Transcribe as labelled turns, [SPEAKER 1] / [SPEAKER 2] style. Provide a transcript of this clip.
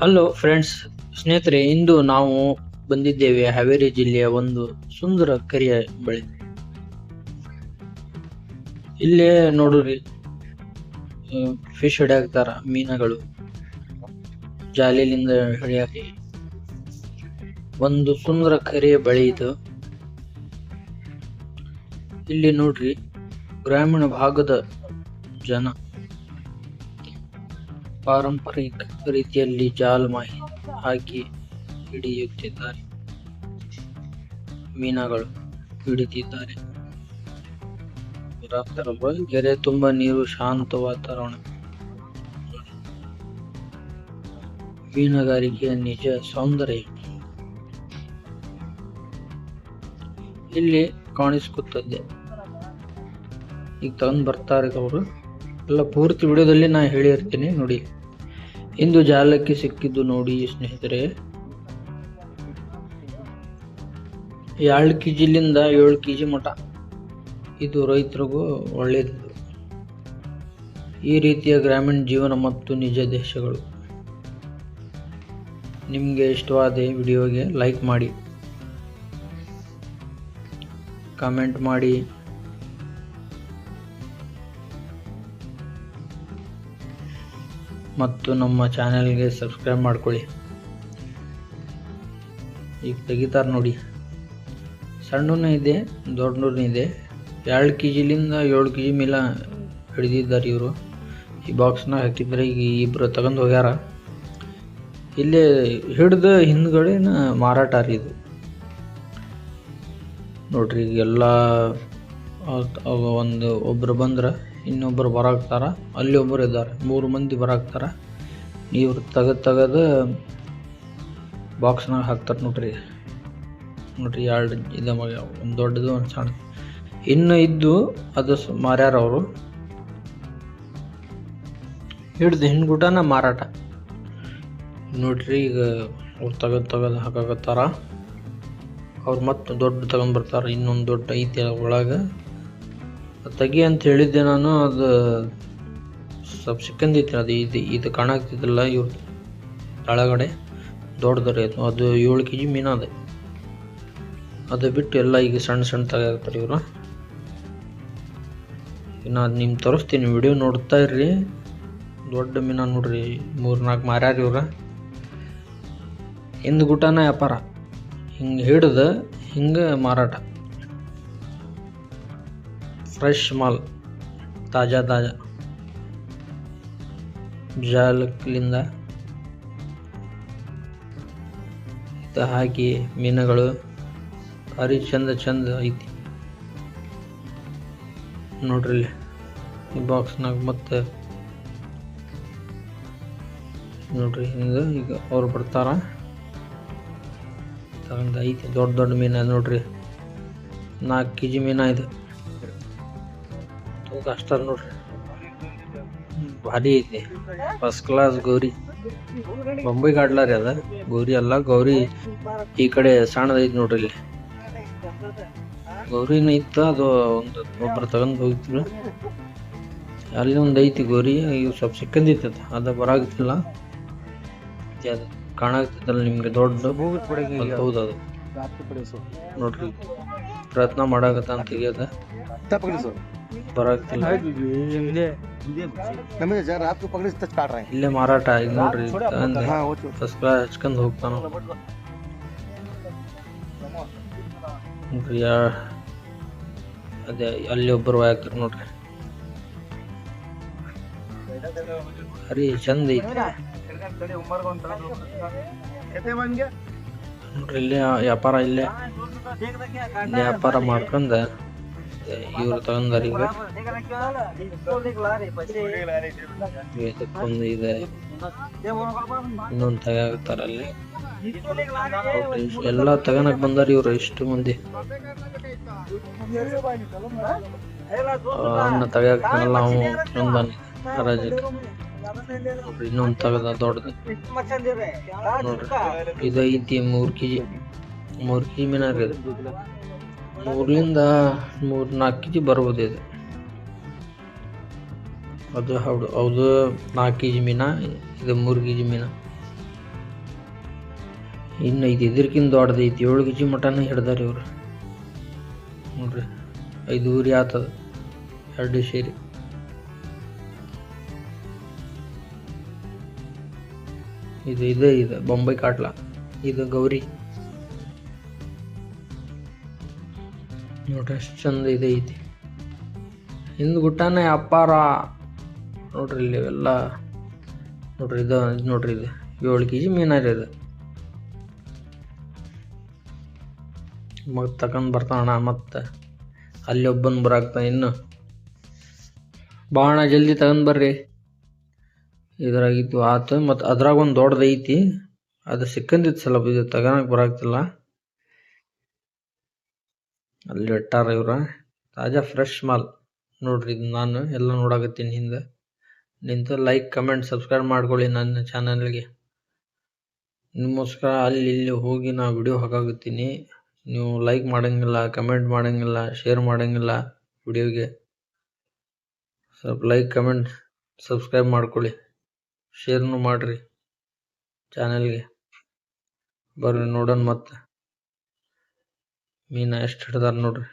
[SPEAKER 1] Hello friends ಸ್ನೇಹಿತರೆ, ಇಂದು ನಾವು ಬಂದಿದ್ದೇವೆ ಹಾವೇರಿ ಜಿಲ್ಲೆಯ ಒಂದು ಸುಂದರ ಕೆರೆಯ ಬಳಿ. ಇಲ್ಲೇ ನೋಡ್ರಿ ಫಿಶ್ ಹಿಡಿಯಾಕ್ತಾರ, ಮೀನುಗಳು. ಜಾಲಿಲಿಂದ ಹಿಡಿಯಾಕಿ. ಒಂದು ಸುಂದರ ಕೆರೆಯ ಬಳಿ ಇದು. ಇಲ್ಲಿ ನೋಡ್ರಿ, ಗ್ರಾಮೀಣ ಭಾಗದ ಜನ. ಪಾರಂಪರಿಕ ರೀತಿಯಲ್ಲಿ ಜಾಲ್ ಹಾಕಿ ಹಿಡಿಯುತ್ತಿದ್ದಾರೆ. ಮೀನುಗಳು ಹಿಡಿದಿದ್ದಾರೆ. ಕೆರೆ ತುಂಬಾ ನೀರು, ಶಾಂತ ವಾತಾವರಣ. ಮೀನುಗಾರಿಕೆಯ ನಿಜ ಸೌಂದರ್ಯ. ಇಲ್ಲಿ ಕಾಣಿಸ್ಕೊತದೆ ಈಗ ತಗೊಂಡ್ ಬರ್ತಾರೆ ಅವರು ಎಲ್ಲ ಪೂರ್ತಿ ವಿಡಿಯೋದಲ್ಲಿ ನಾನು ಹೇಳಿರ್ತೀನಿ, ನೋಡಿ. ಇಂದು ಜಾಲಕ್ಕೆ ಸಿಕ್ಕಿದ್ದು ನೋಡಿ, ಸ್ನೇಹಿತರೆ. ಎರಡು ಕೆ ಜಿಲಿಂದ ಏಳು ಕೆ ಜಿ ಮಠ. ಇದು ರೈತರಿಗೂ ಒಳ್ಳೆಯದು ಈ ರೀತಿಯ ಗ್ರಾಮೀಣ ಜೀವನ ಮತ್ತು ನಿಜ ದೇಶಗಳು. ನಿಮಗೆ ಇಷ್ಟವಾದ ವಿಡಿಯೋಗೆ ಲೈಕ್ ಮಾಡಿ. ಕಾಮೆಂಟ್ ಮಾಡಿ. ಮತ್ತು ನಮ್ಮ ಚಾನೆಲ್ಗೆ ಸಬ್ಸ್ಕ್ರೈಬ್ ಮಾಡ್ಕೊಳ್ಳಿ. ಈಗ ತೆಗಿತಾರೆ ನೋಡಿ. ಸಣ್ಣನೂ ಇದೆ ದೊಡ್ಡನೂ ಇದೆ. ಎರಡು ಕೆ ಜಿಲಿಂದ ಏಳು ಕೆ ಜಿ ಮೇಲ ಹಿಡಿದಿದ್ದಾರೆ ಇವರು. ಈ ಬಾಕ್ಸ್ನ ಹಾಕಿದ್ರೆ ಈಗ ಇಬ್ಬರು ತಗೊಂಡು ಹೋಗ್ಯಾರ. ಇಲ್ಲೇ ಹಿಡ್ದು ಹಿಂದ್ಗಡೆನ ಮಾರಾಟ ರೀ ಇದು. ನೋಡ್ರಿ ಈಗೆಲ್ಲ ಒಂದು ಒಬ್ರು ಬಂದ್ರೆ ಇನ್ನೊಬ್ಬರು ಬರಾಕ್ತಾರ, ಅಲ್ಲಿ ಒಬ್ಬರು ಇದ್ದಾರೆ, ಮೂರು ಮಂದಿ ಬರಾಕ್ತಾರ. ಇವ್ರು ತೆಗೆದು ತೆಗೆದು ಬಾಕ್ಸ್ನಾಗ ಹಾಕ್ತಾರೆ ನೋಡ್ರಿ. ನೋಡ್ರಿ ಎರಡು ಇದು ಒಂದು ದೊಡ್ಡದು, ಒಂದು ಸಣ್ಣ ಇನ್ನು ಇದ್ದು ಅದು ಮಾರ್ಯಾರ ಅವರು. ಹಿಡ್ದು ಹಿಂದ್ಗುಟನ ಮಾರಾಟ. ನೋಡ್ರಿ ಈಗ ಅವ್ರು ತೆಗೆದು ತೆಗೆದು ಹಾಕಾಕತ್ತಾರ. ಅವ್ರು ಮತ್ತೆ ದೊಡ್ಡ ತಗೊಂಡ್ಬರ್ತಾರೆ ಇನ್ನೊಂದು ದೊಡ್ಡ ಐತಿ ಒಳಗೆ ತೆಗಿ ಅಂತ ಹೇಳಿದ್ದೆ ನಾನು, ಅದು ಸ್ವಲ್ಪ ಸಿಕ್ಕಂದಿತ್ತು, ಅದು ಇದು ಇದು ಕಾಣಾಗ್ತಿದ್ದಿಲ್ಲ ಇವ್ರ ತಳಗಡೆ ದೊಡ್ಡದ್ರೆ, ಅದು ಅದು ಏಳು ಕೆ ಜಿ ಮೀನು ಅದೇ. ಅದು ಬಿಟ್ಟು ಎಲ್ಲ ಈಗ ಸಣ್ಣ ಸಣ್ಣ ತಗಾಕ್ತಾರೆ ಇವರು. ಇನ್ನು ಅದು ನಿಮ್ಗೆ ತೋರಿಸ್ತೀನಿ, ವಿಡಿಯೋ ನೋಡ್ತಾ ಇರ್ರಿ. ದೊಡ್ಡ ಮೀನ ನೋಡ್ರಿ, ಮೂರು ನಾಲ್ಕು ಮಾರ್ಯಾರ ಇವ್ರ. ಹಿಂದ್ ಗುಟನ ವ್ಯಾಪಾರ. ಹಿಂಗೆ ಹಿಡ್ದು ಹಿಂಗೆ ಮಾರಾಟ. ಫ್ರೆಶ್ ಮಾಲ್, ತಾಜಾ ತಾಜಾ ಜಾಲಕ್ಲಿಂದ ಹಾಕಿ ಮೀನುಗಳು ಭಾರಿ ಚಂದ ಚಂದ ಐತಿ. ನೋಡ್ರಿ ಈ ಬಾಕ್ಸ್ನಾಗ ಮತ್ತೆ ನೋಡ್ರಿ ಈಗ ಅವ್ರು ಬರ್ತಾರ ಐತಿ, ದೊಡ್ಡ ದೊಡ್ಡ ಮೀನು ನೋಡ್ರಿ. ನಾಲ್ಕು ಕೆ ಜಿ ಮೀನ ಇದೆ. ಅಷ್ಟ ನೋಡ್ರಿ. ಭಾರಿ ಐತಿ. First class Gauri. ಬೊಂಬೈ ಗಾಡ್ಲಾರಿ ಅದ. ಗೌರಿ ಅಲ್ಲ ಗೌರಿ ಈ ಕಡೆ ಸಣ್ಣದೈತಿ ನೋಡ್ರಿ ಇಲ್ಲಿ. ಗೌರಿನ ಇತ್ತು ಅದು ಒಂದು ಒಬ್ಬರು ತಗೊಂಡ್ ಹೋಗ್ತಿದ್ರು ಅಲ್ಲಿ ಒಂದು ಐತಿ ಗೌರಿ ಇವು ಸ್ವಲ್ಪ ಸಿಕ್ಕಂದಿತ್ತು ಅದು. ಬರಾಗ್ತಿಲ್ಲ. ಅದು ಕಾಣಾಗ್ತಿತ್ತಲ್ಲ ನಿಮ್ಗೆ ದೊಡ್ಡ. ಹೌದು ಅದು ನೋಡ್ರಿ ಪ್ರಯತ್ನ ಮಾಡಾಕತ್ತ ಅಂತ ತೆಗಿಯೋದ
[SPEAKER 2] ಬರೋಕ್ತಿಲ್ಲ
[SPEAKER 1] ಇಲ್ಲೇ ಮಾರಾಟ ಆಗಿ ನೋಡ್ರಿ. ಫಸ್ಟ್ ಕ್ಲಾಸ್ ಹಚ್ಕೊಂಡು ಹೋಗ್ತಾನ. ಅದೇ ಅಲ್ಲಿ ಒಬ್ಬರು ಹಾಕ್ತಾರ ನೋಡ್ರಿ. ಅರಿ ಚಂದ ಐತಿ. ನೋಡ್ರಿ ಇಲ್ಲೇ ವ್ಯಾಪಾರ ಇಲ್ಲೇ ವ್ಯಾಪಾರ ಮಾಡ್ಕೊಂಡ. ಇವ್ರು ತಗೊಂಡಾರ ಇದಕ್ಕೊಂದು ಇದೆ ಇನ್ನೊಂದು ತೆಗಾಕ್ತಾರ ಅಲ್ಲಿ. ಎಲ್ಲ ತಗನಕ್ ಬಂದಾರ ಇವ್ರು ಇಷ್ಟು ಮಂದಿ? ಅನ್ನ ಅಣ್ಣ ಅವನು ತಂದಾನೆ ನೋಡ್ರಿ ಇನ್ನೊಂದು ತಗದ ದೊಡ್ಡದು. ನೋಡ್ರಿ, ಇದು ಐತಿ ಮೂರು ಕೆ ಜಿ, ಮೂರು ಕೆ ಜಿ ಮೀನಾಗ ಇದು ಮೂರ್ಲಿಂದ ಮೂರು ನಾಲ್ಕು ಕೆ ಜಿ ಬರ್ಬೋದು ಇದು. ಅದು ಹೌದು ಹೌದು, ನಾಲ್ಕು ಕೆ ಜಿ ಮೀನ, ಇದು ಮೂರು ಕೆ ಜಿ ಮೀನ. ಇನ್ನು ಇದು ಇದ್ರಕ್ಕಿಂತ ದೊಡ್ಡದೈತಿ ಏಳು ಕೆ ಜಿ ಮಟನ ಹಿಡ್ದಾರ ಇವರು. ನೋಡ್ರಿ, ಐದು ಊರಿ ಆತದ, ಎರಡು ಸೇರಿ. ಇದು, ಇದೆ, ಇದು, ಬೊಂಬೈ ಕಾಟ್ಲ, ಇದು ಗೌರಿ. ನೋಡ್ರಿ ಎಷ್ಟು ಚಂದ ಇದೆ ಐತಿ. ಹಿಂದ್ ಗುಟ್ಟಾನೆ ಅಪ್ಪಾರ ನೋಡ್ರಿ ಇಲ್ಲಿ ಇವೆಲ್ಲ. ನೋಡ್ರಿ ಇದು ನೋಡ್ರಿ ಇದು. ಏಳು ಕೆ ಜಿ ಮೀನಾರ ಇದು ಮತ್ತೆ ತಗೊಂಡ್ ಬರ್ತಾನ ಮತ್ತೆ ಅಲ್ಲಿ ಒಬ್ಬನ್ ಬರಾಕ್ತಾನ ಇನ್ನು. ಬಾಣ ಜಲ್ದಿ ತಗೊಂಡ್ ಬರ್ರಿ. ಇದ್ರಾಗಿತ್ತು ಆತು, ಮತ್ತು ಅದ್ರಾಗ ಒಂದು ದೊಡ್ಡದೈತಿ ಅದು ಸಿಕ್ಕಂದಿತ್ತು ಸ್ವಲ್ಪ ಇದು ತಗೋಣಕ್ ಬರಾಕ್ತಿಲ್ಲ ಅಲ್ಲಿ ಇಟ್ಟಾರ ಇವ್ರ. ತಾಜಾ ಫ್ರೆಶ್ ಮಾಲ್. ನೋಡ್ರಿ ಇದು ನಾನು ಎಲ್ಲ ನೋಡಾಕತ್ತೀನಿ ಹಿಂದೆ. ನಿಂತು ಲೈಕ್ ಕಮೆಂಟ್ ಸಬ್ಸ್ಕ್ರೈಬ್ ಮಾಡ್ಕೊಳ್ಳಿ ನನ್ನ ಚಾನಲ್ಗೆ ನಿಮಗೋಸ್ಕರ ಅಲ್ಲಿ ಇಲ್ಲಿ ಹೋಗಿ ನಾ ವಿಡಿಯೋ ಹಾಕಾಕತ್ತೀನಿ. ನೀವು ಲೈಕ್ ಮಾಡೋಂಗಿಲ್ಲ ಕಮೆಂಟ್ ಮಾಡೋಂಗಿಲ್ಲ ಶೇರ್ ಮಾಡಂಗಿಲ್ಲ ವಿಡಿಯೋಗೆ ಸ್ವಲ್ಪ ಲೈಕ್ ಕಮೆಂಟ್ ಸಬ್ಸ್ಕ್ರೈಬ್ ಮಾಡ್ಕೊಳ್ಳಿ. ಶೇರ್ನು ಮಾಡಿರಿ ಚಾನಲ್ಗೆ ಬರ್ರಿ ನೋಡೋಣ ಮತ್ತೆ. ಮೀನ ಎಷ್ಟು ಹಿಡ್ದಾರ ನೋಡ್ರಿ.